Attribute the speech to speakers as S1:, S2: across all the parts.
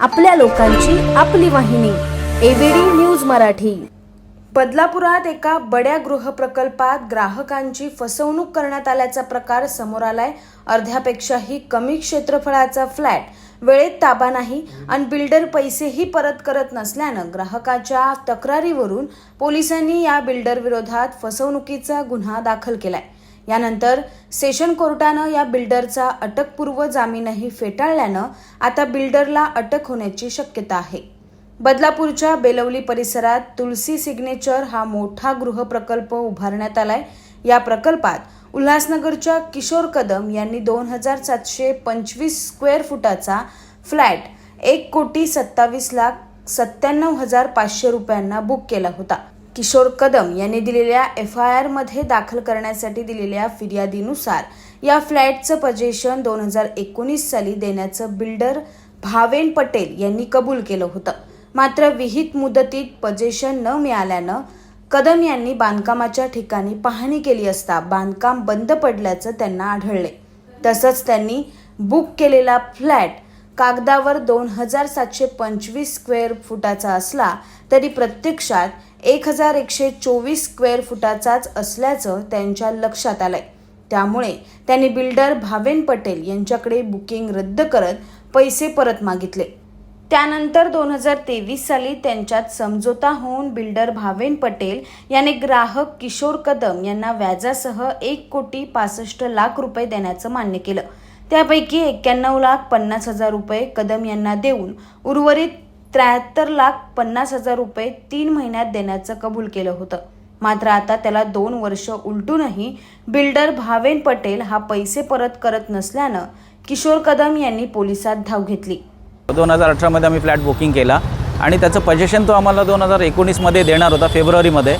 S1: आपल्या लोकांची आपली वाहिनी एबीडी न्यूज मराठी. बदलापुरात एका बड्या गृहप्रकल्पात ग्राहकांची फसवणूक करण्यात आल्याचा प्रकार समोर आलाय. अर्ध्यापेक्षाही कमी क्षेत्रफळाचा फ्लॅट वेळेत ताबा नाही आणि बिल्डर पैसेही परत करत नसल्यानं ग्राहकाच्या तक्रारीवरून पोलिसांनी या बिल्डर विरोधात फसवणुकीचा गुन्हा दाखल केलाय. यानंतर सेशन कोर्टानं या बिल्डरचा अटकपूर्व जामीनही फेटाळल्यानं आता बिल्डरला अटक होण्याची शक्यता आहे. बदलापूरच्या बेलवली परिसरात तुलसी सिग्नेचर हा मोठा गृहप्रकल्प उभारण्यात आलाय. या प्रकल्पात उल्हासनगरच्या किशोर कदम यांनी दोन हजार सातशे पंचवीस स्क्वेअर फुटाचा फ्लॅट एक कोटी सत्तावीस लाख सत्त्याण्णव हजार पाचशे रुपयांना बुक केला होता. किशोर कदम यांनी दिलेल्या एफ आय आरमध्ये दाखल करण्यासाठी दिलेल्या फिर्यादीनुसार या फ्लॅटचं पजेशन दोन हजार एकोणीस साली देण्याचं बिल्डर भावेन पटेल यांनी कबूल केलं होतं. मात्र विहित मुदतीत पजेशन न मिळाल्यानं कदम यांनी बांधकामाच्या ठिकाणी पाहणी केली असता बांधकाम बंद पडल्याचं त्यांना आढळले. तसंच त्यांनी बुक केलेला फ्लॅट कागदावर दोन हजार सातशे पंचवीस स्क्वेअर फुटाचा असला तरी प्रत्यक्षात एक हजार एकशे चोवीस स्क्वेअर फुटाचाच असल्याचं त्यांच्या लक्षात आलंय. त्यामुळे त्यांनी बिल्डर भावेन पटेल यांच्याकडे बुकिंग रद्द करत पैसे परत मागितले. त्यानंतर दोन हजार तेवीस साली त्यांच्यात समझोता होऊन बिल्डर भावेन पटेल याने ग्राहक किशोर कदम यांना व्याजासह एक कोटी पासष्ट लाख रुपये देण्याचं मान्य केलं. त्यापैकी एक्क्याण्णव लाख पन्नास हजार रुपये कदम यांना देऊन उर्वरित त्र्याहत्तर लाख पन्नास हजार रुपये तीन महिन्यात देण्याचं कबूल केलं होतं. मात्र आता त्याला दोन वर्ष उलटूनही बिल्डर भावेन पटेल हा पैसे परत करत नसल्यानं किशोर कदम यांनी पोलिसात धाव घेतली.
S2: दोन हजार अठरामध्ये आम्ही फ्लॅट बुकिंग केला आणि त्याचं पजेशन तो आम्हाला दोन हजार एकोणीसमध्ये देणार होता फेब्रुवारीमध्ये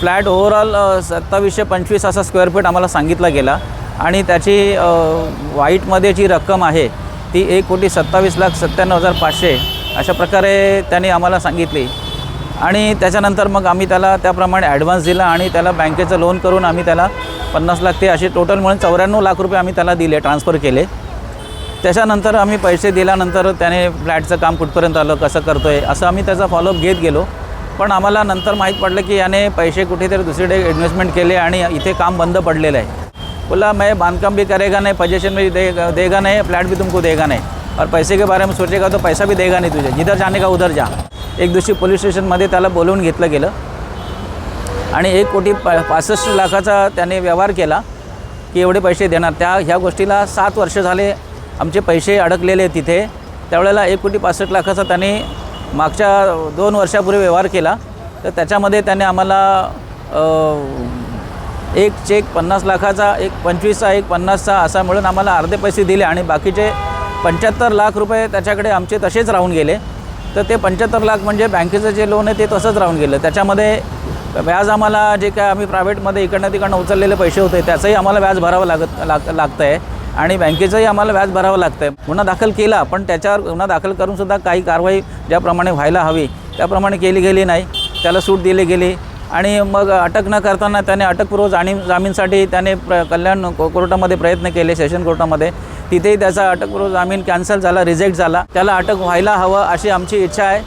S2: फ्लॅट ओव्हरऑल सत्तावीसशे पंचवीस असा स्क्वेअर फीट आम्हाला सांगितला गेला आणि त्याची वाईटमध्ये व्हाईटमध्ये जी रक्कम आहे ती एक कोटी सत्तावीस लाख सत्त्याण्णव हजार पाचशे अशा प्रकारे त्याने आम्हाला सांगितली. आणि त्याच्यानंतर मग आम्ही त्याला त्याप्रमाणे ॲडव्हान्स दिला आणि त्याला बँकेचं लोन करून आम्ही त्याला पन्नास लाख ते असे टोटल म्हणून चौऱ्याण्णव लाख रुपये आम्ही त्याला दिले ट्रान्सफर केले. त्याच्यानंतर आम्ही पैसे दिल्यानंतर त्याने फ्लॅटचं काम कुठपर्यंत आलं कसं करतो आहे असं आम्ही त्याचा फॉलोअप घेत गेलो. पण आम्हाला नंतर माहीत पडलं की याने पैसे कुठेतरी दुसरीकडे इन्व्हेस्टमेंट केले आणि इथे काम बंद पडलेलं आहे. बोला मैं बांधकाम भी करेगा नाही पजेशन भी देगा देगा नाही फ्लॅट भी तुमको देगा नाही. और पैसे के बारे में सोचेगा तो पैसा भी देगा नहीं तुझे। जिधर जाने का उधर जा। एक दिवशी पोलीस स्टेशनमध्ये त्याला बोलवून घेतलं गेलं. आणि एक कोटी प पासष्ट लाखाचा त्याने व्यवहार केला की एवढे पैसे देणार. त्या ह्या गोष्टीला सात वर्ष झाले आमचे पैसे अडकलेले तिथे. त्यावेळेला एक कोटी पासष्ट लाखाचा त्याने मागच्या दोन वर्षापूर्वी व्यवहार केला. तर त्याच्यामध्ये त्याने आम्हाला एक चेक पन्नास लाखाचा एक पंचवीसचा एक पन्नासचा असा मिळून आम्हाला अर्धे पैसे दिले. आणि बाकीचे पंच्याहत्तर लाख रुपये त्याच्याकडे आमचे तसेच राहून गेले. तर ते पंच्याहत्तर लाख म्हणजे बँकेचं जे लोन आहे ते तसंच राहून गेलं. त्याच्यामध्ये व्याज आम्हाला जे काय आम्ही प्रायव्हेटमध्ये इकडनं तिकडनं उचललेले पैसे होते त्याचंही आम्हाला व्याज भरावं लागत लाग लागतं आहे आणि बँकेचंही आम्हाला व्याज भरावं लागतं आहे गुन्हा दाखल केला पण त्याच्यावर गुन्हा दाखल करूनसुद्धा काही कारवाई ज्याप्रमाणे व्हायला हवी त्याप्रमाणे केली गेली नाही. त्याला सूट दिली गेली आणि मग अटक न करताना त्याने अटकपूर्व जाणीव जामीनसाठी त्याने प्र कल्याण को कोर्टामध्ये प्रयत्न केले सेशन कोर्टामध्ये. तिथेही त्याचा अटकपूर्व जामीन कॅन्सल झाला रिजेक्ट झाला. त्याला अटक व्हायला हवं अशी आमची इच्छा आहे.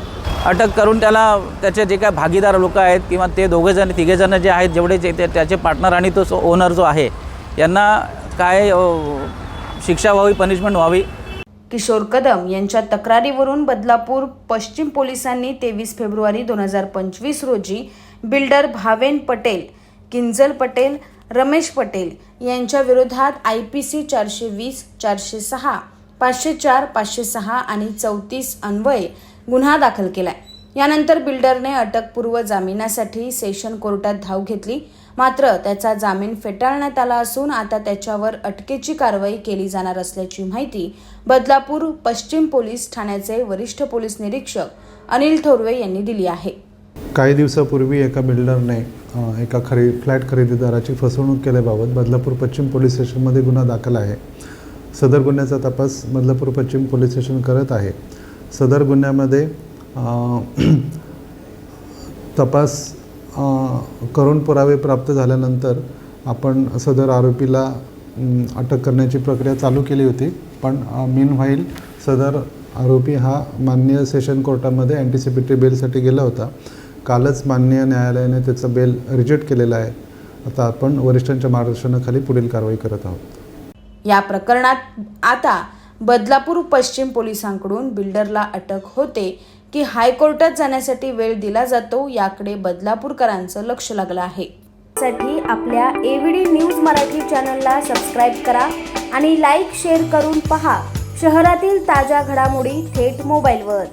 S2: अटक करून त्याला त्याचे जे काय भागीदार लोक आहेत किंवा ते दोघेजण तिघेजण जे आहेत जेवढे जे ते त्याचे पार्टनर आणि तो ओनर जो आहे यांना काय शिक्षा व्हावी पनिशमेंट व्हावी?
S1: किशोर कदम यांच्या तक्रारीवरून बदलापूर पश्चिम पोलिसांनी तेवीस फेब्रुवारी दोन हजार पंचवीस रोजी बिल्डर भावेन पटेल किंजल पटेल रमेश पटेल यांच्या विरोधात आय पी सी चारशे वीस चारशे सहा पाचशे चार पाचशे सहा आणि चौतीस अन्वये गुन्हा दाखल केलाय. यानंतर बिल्डरने अटकपूर्व जामिनासाठी सेशन कोर्टात धाव घेतली. मात्र त्याचा जामीन फेटाळण्यात आला असून आता त्याच्यावर अटकेची कारवाई केली जाणार असल्याची माहिती बदलापूर पश्चिम पोलीस ठाण्याचे वरिष्ठ पोलीस निरीक्षक अनिल थोरवे यांनी दिली आहे.
S3: काही दिवसापूर्वी एका बिल्डरने एका खरे फ्लॅट खरेदीदाराची फसवणूक केल्याबाबत बदलापूर पश्चिम पोलीस स्टेशनमध्ये गुन्हा दाखल आहे. सदर गुन्ह्याचा तपास बदलापूर पश्चिम पोलीस स्टेशन करत आहे. सदर गुन्ह्यामध्ये तपास करून पुरावे प्राप्त झाल्यानंतर आपण सदर आरोपीला अटक करण्याची प्रक्रिया चालू केली होती. पण मीन व्हाईल सदर आरोपी हा माननीय सेशन कोर्टामध्ये अँटिसिपेटरी बेलसाठी गेला होता. कालच माननीय न्यायालयाने त्याचं बेल रिजेक्ट केलेलं आहे. आता आपण वरिष्ठांच्या मार्गदर्शनाखाली पुढील कारवाई करत आहोत.
S1: या प्रकरणात आता बदलापूर पश्चिम पोलिसांकडून बिल्डरला अटक होते की हायकोर्टात जाण्यासाठी वेळ दिला जातो याकडे बदलापूरकरांचं लक्ष लागलं आहे. साठी आपल्या एव्हीडी न्यूज मराठी चॅनलला सबस्क्राईब करा आणि लाईक शेअर करून पहा. शहरातील ताज्या घडामोडी थेट मोबाईलवर.